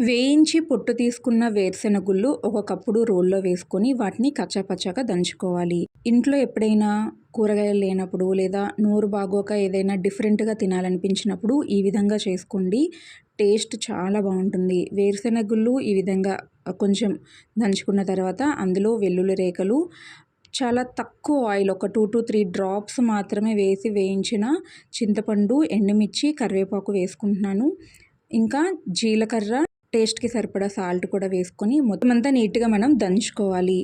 వేయించి పొట్టు తీసుకున్న వేరుశెనగుళ్ళు ఒక కప్పుడు రోల్లో వేసుకొని వాటిని కచ్చాపచ్చాగా దంచుకోవాలి. ఇంట్లో ఎప్పుడైనా కూరగాయలు లేనప్పుడు లేదా నోరు బాగోక ఏదైనా డిఫరెంట్గా తినాలనిపించినప్పుడు ఈ విధంగా చేసుకోండి. టేస్ట్ చాలా బాగుంటుంది. వేరుశెనగుళ్ళు ఈ విధంగా కొంచెం దంచుకున్న తర్వాత అందులో వెల్లుల్లి రేఖలు చాలా తక్కువ ఆయిల్ ఒక టూ టు త్రీ డ్రాప్స్ మాత్రమే వేసి వేయించిన చింతపండు ఎండుమిర్చి కరివేపాకు వేసుకుంటున్నాను. ఇంకా జీలకర్ర టేస్ట్కి సరిపడా సాల్ట్ కూడా వేసుకొని మొత్తం అంతా నీట్గా మనం దంచుకోవాలి.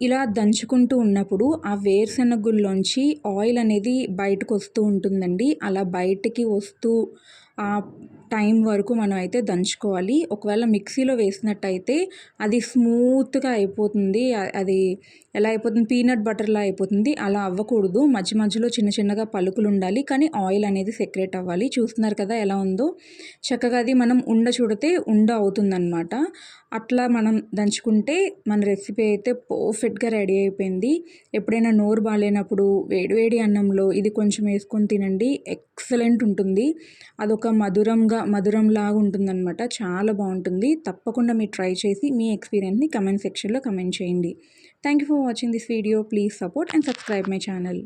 ఇలా దంచుకుంటూ ఉన్నప్పుడు ఆ వేరుశెనగుల్లోంచి ఆయిల్ అనేది బయటకు వస్తూ ఉంటుందండి. అలా బయటికి వస్తూ ఆ టైం వరకు మనం అయితే దంచుకోవాలి. ఒకవేళ మిక్సీలో వేసినట్టయితే అది స్మూత్గా అయిపోతుంది. అది ఎలా అయిపోతుంది? పీనట్ బటర్లా అయిపోతుంది. అలా అవ్వకూడదు. మధ్య మధ్యలో చిన్న చిన్నగా పలుకులు ఉండాలి. కానీ ఆయిల్ అనేది సెక్రేట్ అవ్వాలి. చూస్తున్నారు కదా ఎలా ఉందో? చక్కగా అది మనం ఉండ చూడితే ఉండ అవుతుందన్నమాట. అట్లా మనం దంచుకుంటే మన రెసిపీ అయితే పర్ఫెక్ట్గా రెడీ అయిపోయింది. ఎప్పుడైనా నోరు బాగాలేనప్పుడు వేడివేడి అన్నంలో ఇది కొంచెం వేసుకొని తినండి. ఎక్సలెంట్ ఉంటుంది. అదొక మధురంగా మధురంలాగా ఉంటుందన్నమాట. చాలా బాగుంటుంది. తప్పకుండా మీరు ట్రై చేసి మీ ఎక్స్పీరియన్స్ని కమెంట్ సెక్షన్లో కమెంట్ చేయండి. Thank you for watching this video. Please support and subscribe my channel.